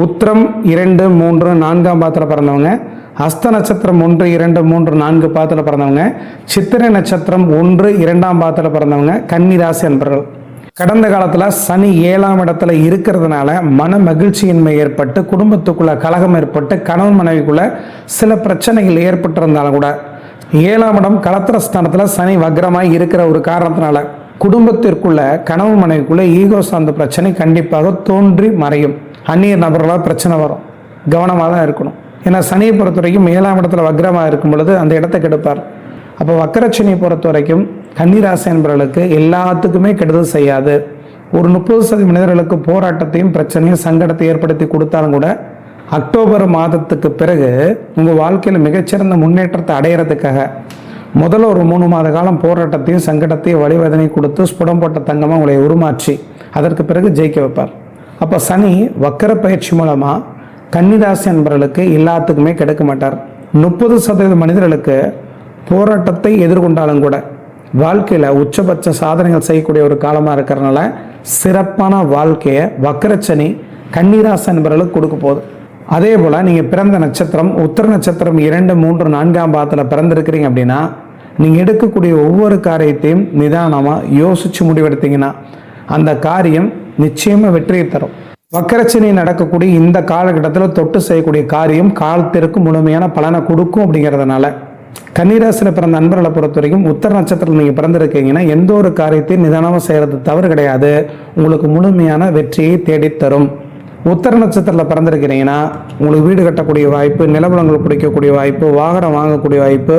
உத்திரம் இரண்டு மூன்று நான்காம் பாத்தில் பிறந்தவங்க. அஸ்த நட்சத்திரம் ஒன்று இரண்டு மூன்று நான்கு பாத்தில் பிறந்தவங்க. சித்திரை நட்சத்திரம் ஒன்று இரண்டாம் பாத்தில் பிறந்தவங்க. கன்னிராசி என்பர்கள் கடந்த காலத்தில் சனி ஏழாம் இடத்துல இருக்கிறதுனால மன மகிழ்ச்சியின்மை ஏற்பட்டு குடும்பத்துக்குள்ள கலகம் ஏற்பட்டு கணவன் மனைவிக்குள்ள சில பிரச்சனைகள் ஏற்பட்டிருந்தாலும் கூட ஏழாம் இடம் களத்திர ஸ்தானத்தில் சனி வக்ரமாய் இருக்கிற ஒரு காரணத்தினால குடும்பத்திற்குள்ள கணவன் மனைவிக்குள்ள ஈகோ சார்ந்த பிரச்சனை கண்டிப்பாக தோன்றி மறையும். அந்நிய நபர்களால் பிரச்சனை வரும். கவனமாக தான் இருக்கணும். ஏன்னா சனியை பொறுத்த வரைக்கும் ஏழாம் இடத்துல வக்ரமாக இருக்கும் பொழுது அந்த இடத்தை கெடுப்பார். அப்போ வக்கரச்சனியை பொறுத்த வரைக்கும் கன்னிராசி என்பவர்களுக்கு எல்லாத்துக்குமே கெடுதல் செய்யாது. ஒரு முப்பது சதவீத மனிதர்களுக்கு போராட்டத்தையும் பிரச்சனையும் சங்கடத்தை ஏற்படுத்தி கொடுத்தாலும் கூட அக்டோபர் மாதத்துக்கு பிறகு உங்கள் வாழ்க்கையில் மிகச்சிறந்த முன்னேற்றத்தை அடையிறதுக்காக முதல்ல ஒரு மூணு மாத காலம் போராட்டத்தையும் சங்கடத்தையும் வழிவதனை கொடுத்து ஸ்புடம் போட்ட தங்கமாக உங்களை உருமாற்றி அதற்கு பிறகு ஜெயிக்க வைப்பார். அப்போ சனி வக்கர பயிற்சி மூலமாக கன்னிராசி அன்பர்களுக்கு எல்லாத்துக்குமே கிடைக்க மாட்டார். முப்பது சதவீத மனிதர்களுக்கு போராட்டத்தை எதிர்கொண்டாலும் கூட வாழ்க்கையில் உச்சபட்ச சாதனைகள் செய்யக்கூடிய ஒரு காலமாக இருக்கிறனால சிறப்பான வாழ்க்கையை வக்கரச்சனி கன்னிராசி அன்பர்களுக்கு கொடுக்க போகுது. அதே போல் நீங்கள் பிறந்த நட்சத்திரம் உத்தர நட்சத்திரம் இரண்டு மூன்று நான்காம் பாதத்தில் பிறந்திருக்கிறீங்க அப்படின்னா நீங்கள் எடுக்கக்கூடிய ஒவ்வொரு காரியத்தையும் நிதானமாக யோசித்து முடிவெடுத்தீங்கன்னா அந்த காரியம் நிச்சயமாக வெற்றியை தரும். வக்கரச்சனி நடக்கக்கூடிய இந்த காலகட்டத்தில் தொட்டு செய்யக்கூடிய காரியம் காலத்திற்கு முழுமையான பலனை கொடுக்கும் அப்படிங்கிறதுனால. கன்னிராசியில் பிறந்த நண்பர்களை பொறுத்த வரைக்கும் உத்தர நட்சத்திரத்தில் நீங்கள் பிறந்திருக்கீங்கன்னா எந்த ஒரு காரியத்தையும் நிதானமாக செய்கிறது தவறு கிடையாது. உங்களுக்கு முழுமையான வெற்றியை தேடித்தரும். உத்தர நட்சத்திரத்தில் பிறந்திருக்கிறீங்கன்னா உங்களுக்கு வீடு கட்டக்கூடிய வாய்ப்பு நிலவலங்கள் பிடிக்கக்கூடிய வாய்ப்பு வாகனம் வாங்கக்கூடிய வாய்ப்பு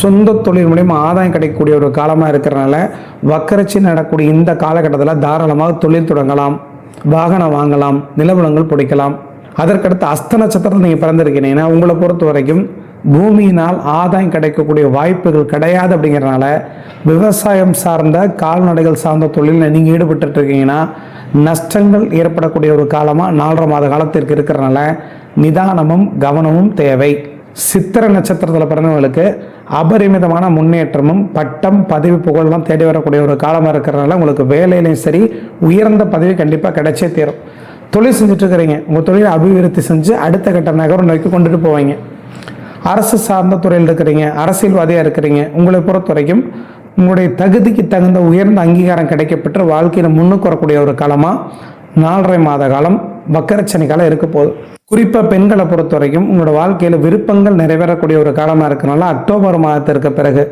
சொந்த தொழில் மூலியமாக ஆதாயம் கிடைக்கக்கூடிய ஒரு காலமாக இருக்கிறனால வக்கரச்சி நடக்கக்கூடிய இந்த காலகட்டத்தில் தாராளமாக தொழில் தொடங்கலாம் வாகனம் வாங்கலாம் நிலவலங்கள் பிடிக்கலாம். அதற்கடுத்து அஸ்த நட்சத்திரத்தில் நீங்கள் பிறந்திருக்கிறீங்கன்னா உங்களை பொறுத்த வரைக்கும் பூமியினால் ஆதாயம் கிடைக்கக்கூடிய வாய்ப்புகள் கிடையாது அப்படிங்கிறனால விவசாயம் சார்ந்த கால்நடைகள் சார்ந்த தொழிலில் நீங்கள் ஈடுபட்டு இருக்கீங்கன்னா நஷ்டங்கள் ஏற்படக்கூடிய ஒரு காலமாக நாலரை மாத காலத்திற்கு இருக்கிறனால நிதானமும் கவனமும் தேவை. சித்திர நட்சத்திரத்தில் பிறந்தவங்களுக்கு அபரிமிதமான முன்னேற்றமும் பட்டம் பதவி புகழெல்லாம் தேடி வரக்கூடிய ஒரு காலமாக இருக்கிறனால உங்களுக்கு வேலையிலையும் சரி உயர்ந்த பதவி கண்டிப்பாக கிடைச்சே தீரும். தொழில் செஞ்சுட்டு இருக்கிறீங்க. உங்கள் தொழிலை அபிவிருத்தி செஞ்சு அடுத்த கட்ட நகரம் நோக்கி கொண்டுட்டு போவீங்க. அரசு சார்ந்த துறையில் இருக்கிறீங்க அரசியல்வாதியாக இருக்கிறீங்க. உங்களை பொறுத்த வரைக்கும் உங்களுடைய தகுதிக்கு தகுந்த உயர்ந்த அங்கீகாரம் கிடைக்கப்பெற்று வாழ்க்கையில் முன்னுக்கு வரக்கூடிய ஒரு காலமாக நாலரை மாத காலம் வக்கரச்சனை காலம் இருக்க போகுது. குறிப்பாக பெண்களை பொறுத்த வரைக்கும் உங்களோட வாழ்க்கையில் விருப்பங்கள் நிறைவேறக்கூடிய ஒரு காலமாக இருக்கனால அக்டோபர் மாதத்திற்கு பிறகு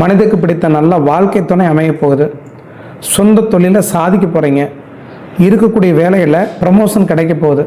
மனிதக்கு பிடித்த நல்ல வாழ்க்கை துணை அமைய போகுது. சொந்த தொழிலை சாதிக்க போகிறீங்க இருக்கக்கூடிய வேலையில் ப்ரமோஷன் கிடைக்க போகுது.